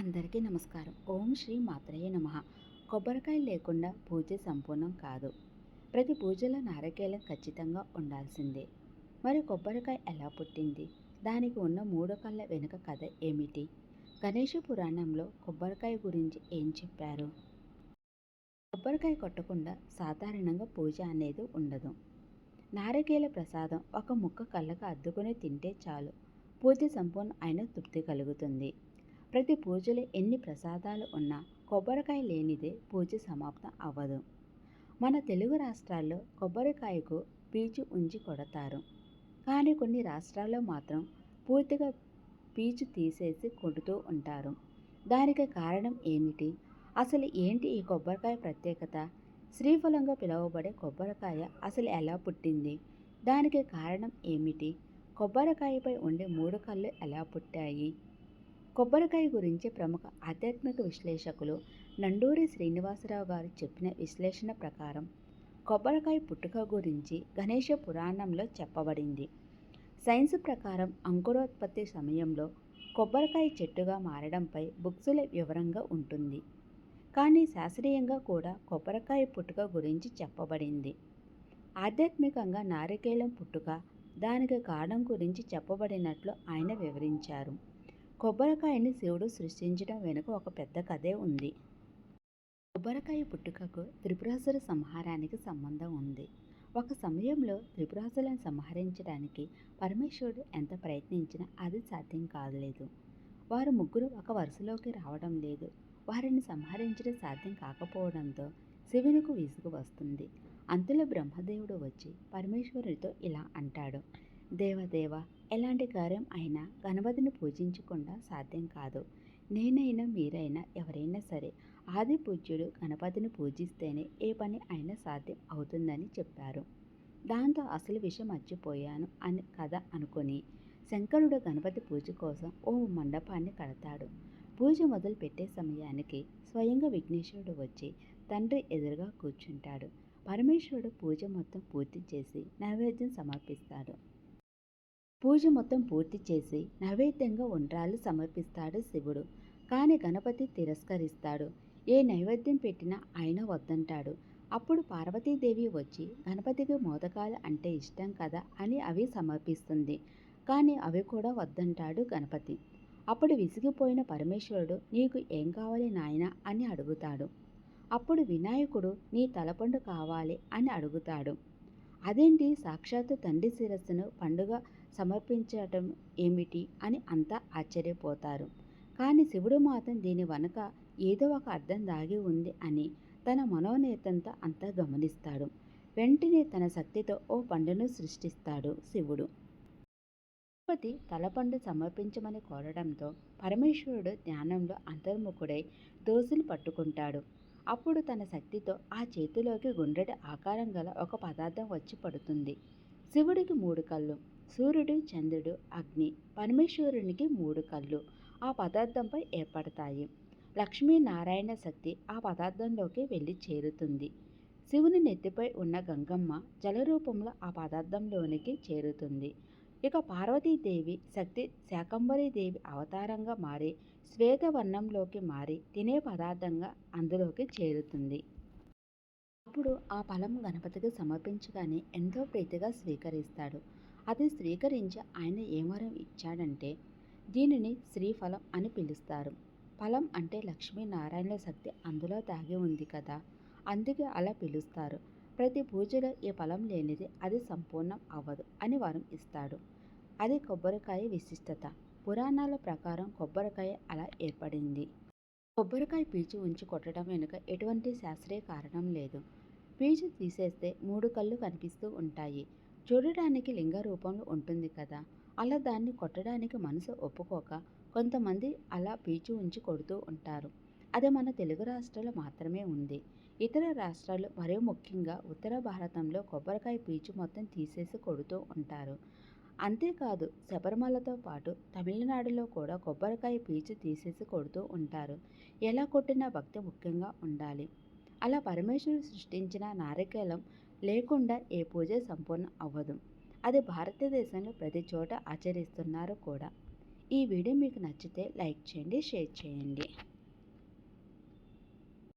అందరికీ నమస్కారం. ఓం శ్రీ మాత్రయ్య నమ. కొబ్బరికాయ లేకుండా పూజ సంపూర్ణం కాదు. ప్రతి పూజలో నారికేలం ఖచ్చితంగా ఉండాల్సిందే. మరి కొబ్బరికాయ ఎలా పుట్టింది? దానికి ఉన్న మూడు కళ్ళ వెనుక కథ ఏమిటి? గణేష పురాణంలో కొబ్బరికాయ గురించి ఏం చెప్పారు? కొబ్బరికాయ కొట్టకుండా సాధారణంగా పూజ అనేది ఉండదు. నారికేల ప్రసాదం ఒక ముక్క కళ్ళకు అద్దుకొని తింటే చాలు. పూజ సంపూర్ణ అయిన తృప్తి కలుగుతుంది. ప్రతి పూజలో ఎన్ని ప్రసాదాలు ఉన్నా కొబ్బరికాయ లేనిదే పూజ సమాప్తం అవ్వదు. మన తెలుగు రాష్ట్రాల్లో కొబ్బరికాయకు పీచు ఉంచి కొడతారు. కానీ కొన్ని రాష్ట్రాల్లో మాత్రం పూర్తిగా పీచు తీసేసి కొడుతూ ఉంటారు. దానికి కారణం ఏమిటి? అసలు ఏంటి ఈ కొబ్బరికాయ ప్రత్యేకత? శ్రీఫలంగా పిలువబడే కొబ్బరికాయ అసలు ఎలా పుట్టింది? దానికి కారణం ఏమిటి? కొబ్బరికాయపై ఉండే మూడు కళ్ళు ఎలా పుట్టాయి? కొబ్బరికాయ గురించి ప్రముఖ ఆధ్యాత్మిక విశ్లేషకులు నండూరి శ్రీనివాసరావు గారు చెప్పిన విశ్లేషణ ప్రకారం కొబ్బరికాయ పుట్టుక గురించి గణేష పురాణంలో చెప్పబడింది. సైన్స్ ప్రకారం అంకురోత్పత్తి సమయంలో కొబ్బరికాయ చెట్టుగా మారడంపై బుక్స్ల వివరంగా ఉంటుంది. కానీ శాస్త్రీయంగా కూడా కొబ్బరికాయ పుట్టుక గురించి చెప్పబడింది. ఆధ్యాత్మికంగా నారికేళం పుట్టుక దానికి కారణం గురించి చెప్పబడినట్లు ఆయన వివరించారు. కొబ్బరికాయని శివుడు సృష్టించడం వెనుక ఒక పెద్ద కథే ఉంది. కొబ్బరికాయ పుట్టుకకు త్రిపురాసుర సంహారానికి సంబంధం ఉంది. ఒక సమయంలో త్రిపురాసులను సంహరించడానికి పరమేశ్వరుడు ఎంత ప్రయత్నించినా అది సాధ్యం కాలేదు. వారు ముగ్గురు ఒక వరుసలోకి రావడం లేదు. వారిని సంహరించడం సాధ్యం కాకపోవడంతో శివునికి విసుగు వస్తుంది. అంతలో బ్రహ్మదేవుడు వచ్చి పరమేశ్వరుడితో ఇలా అంటాడు. దేవదేవ ఎలాంటి కార్యం అయినా గణపతిని పూజించకుండా సాధ్యం కాదు. నేనైనా మీరైనా ఎవరైనా సరే ఆది పూజ్యుడు గణపతిని పూజిస్తేనే ఏ పని అయినా సాధ్యం అవుతుందని చెప్పారు. దాంతో అసలు విషయం మర్చిపోయాను అని కథ అనుకొని శంకరుడు గణపతి పూజ కోసం ఓ మండపాన్ని కడతాడు. పూజ మొదలు పెట్టే సమయానికి స్వయంగా విఘ్నేశ్వరుడు వచ్చి తండ్రి ఎదురుగా కూర్చుంటాడు. పరమేశ్వరుడు పూజ మొత్తం పూర్తి చేసి నైవేద్యం సమర్పిస్తాడు. పూజ మొత్తం పూర్తి చేసి నైవేద్యంగా ఉండ్రాలు సమర్పిస్తాడు శివుడు. కానీ గణపతి తిరస్కరిస్తాడు. ఏ నైవేద్యం పెట్టినా ఆయన వద్దంటాడు. అప్పుడు పార్వతీదేవి వచ్చి గణపతికి మోదకాలు అంటే ఇష్టం కదా అని అవి సమర్పిస్తుంది. కానీ అవి కూడా వద్దంటాడు గణపతి. అప్పుడు విసిగిపోయిన పరమేశ్వరుడు నీకు ఏం కావాలి నాయన అని అడుగుతాడు. అప్పుడు వినాయకుడు నీ తలపండు కావాలి అని అడుగుతాడు. అదేంటి? సాక్షాత్తు తండ్రి శిరస్సును పండుగ సమర్పించటం ఏమిటి అని అంతా ఆశ్చర్యపోతారు. కానీ శివుడు మాత్రం దీని వెనుక ఏదో ఒక అర్థం దాగి ఉంది అని తన మనోనేతంతో అంతా గమనిస్తాడు. వెంటనే తన శక్తితో ఓ పండును సృష్టిస్తాడు శివుడు. తిరుపతి తలపండు సమర్పించమని కోరడంతో పరమేశ్వరుడు జ్ఞానంలో అంతర్ముఖుడై దోసులు పట్టుకుంటాడు. అప్పుడు తన శక్తితో ఆ చేతిలోకి గుండ్రటి ఆకారం గల ఒక పదార్థం వచ్చి పడుతుంది. శివుడికి మూడు కళ్ళు. సూర్యుడు చంద్రుడు అగ్ని పరమేశ్వరునికి మూడు కళ్ళు ఆ పదార్థంపై ఏర్పడతాయి. లక్ష్మీనారాయణ శక్తి ఆ పదార్థంలోకి వెళ్ళి చేరుతుంది. శివుని నెత్తిపై ఉన్న గంగమ్మ జలరూపంలో ఆ పదార్థంలోనికి చేరుతుంది. ఇక పార్వతీదేవి శక్తి శాకంబరీదేవి అవతారంగా మారి శ్వేతవర్ణంలోకి మారి తినే పదార్థంగా అందులోకి చేరుతుంది. అప్పుడు ఆ ఫలం గణపతికి సమర్పించగానే ఎంతో ప్రీతిగా స్వీకరిస్తాడు. అది స్వీకరించి ఆయన ఏమరం ఇచ్చాడంటే దీనిని శ్రీఫలం అని పిలుస్తారు. ఫలం అంటే లక్ష్మీనారాయణ శక్తి అందులో దాగి ఉంది కదా అందుకే అలా పిలుస్తారు. ప్రతి పూజలో ఈ ఫలం లేనిది అది సంపూర్ణం అవ్వదు అని వరం ఇస్తాడు. అది కొబ్బరికాయ విశిష్టత. పురాణాల ప్రకారం కొబ్బరికాయ అలా ఏర్పడింది. కొబ్బరికాయ పీచు ఉంచి కొట్టడం వెనుక ఎటువంటి శాస్త్రీయ కారణం లేదు. పీచు తీసేస్తే మూడు కళ్ళు కనిపిస్తూ ఉంటాయి. చూడడానికి లింగ రూపంలో ఉంటుంది కదా. అలా దాన్ని కొట్టడానికి మనసు ఒప్పుకోక కొంతమంది అలా పీచు ఉంచి కొడుతూ ఉంటారు. అది మన తెలుగు రాష్ట్రాలు మాత్రమే ఉంది. ఇతర రాష్ట్రాలు మరీ ముఖ్యంగా ఉత్తర భారతంలో కొబ్బరికాయ పీచు మొత్తం తీసేసి కొడుతూ ఉంటారు. అంతేకాదు శబరిమలతో పాటు తమిళనాడులో కూడా కొబ్బరికాయ పీచు తీసేసి కొడుతూ ఉంటారు. ఎలా కొట్టినా భక్తి ముఖ్యంగా ఉండాలి. అలా పరమేశ్వరుడు సృష్టించిన నారికేలం లేకుండా ఏ పూజ సంపూర్ణ అవ్వదు. అది భారతదేశంలో ప్రతి చోట ఆచరిస్తున్నారు కూడా. ఈ వీడియో మీకు నచ్చితే లైక్ చేయండి షేర్ చేయండి.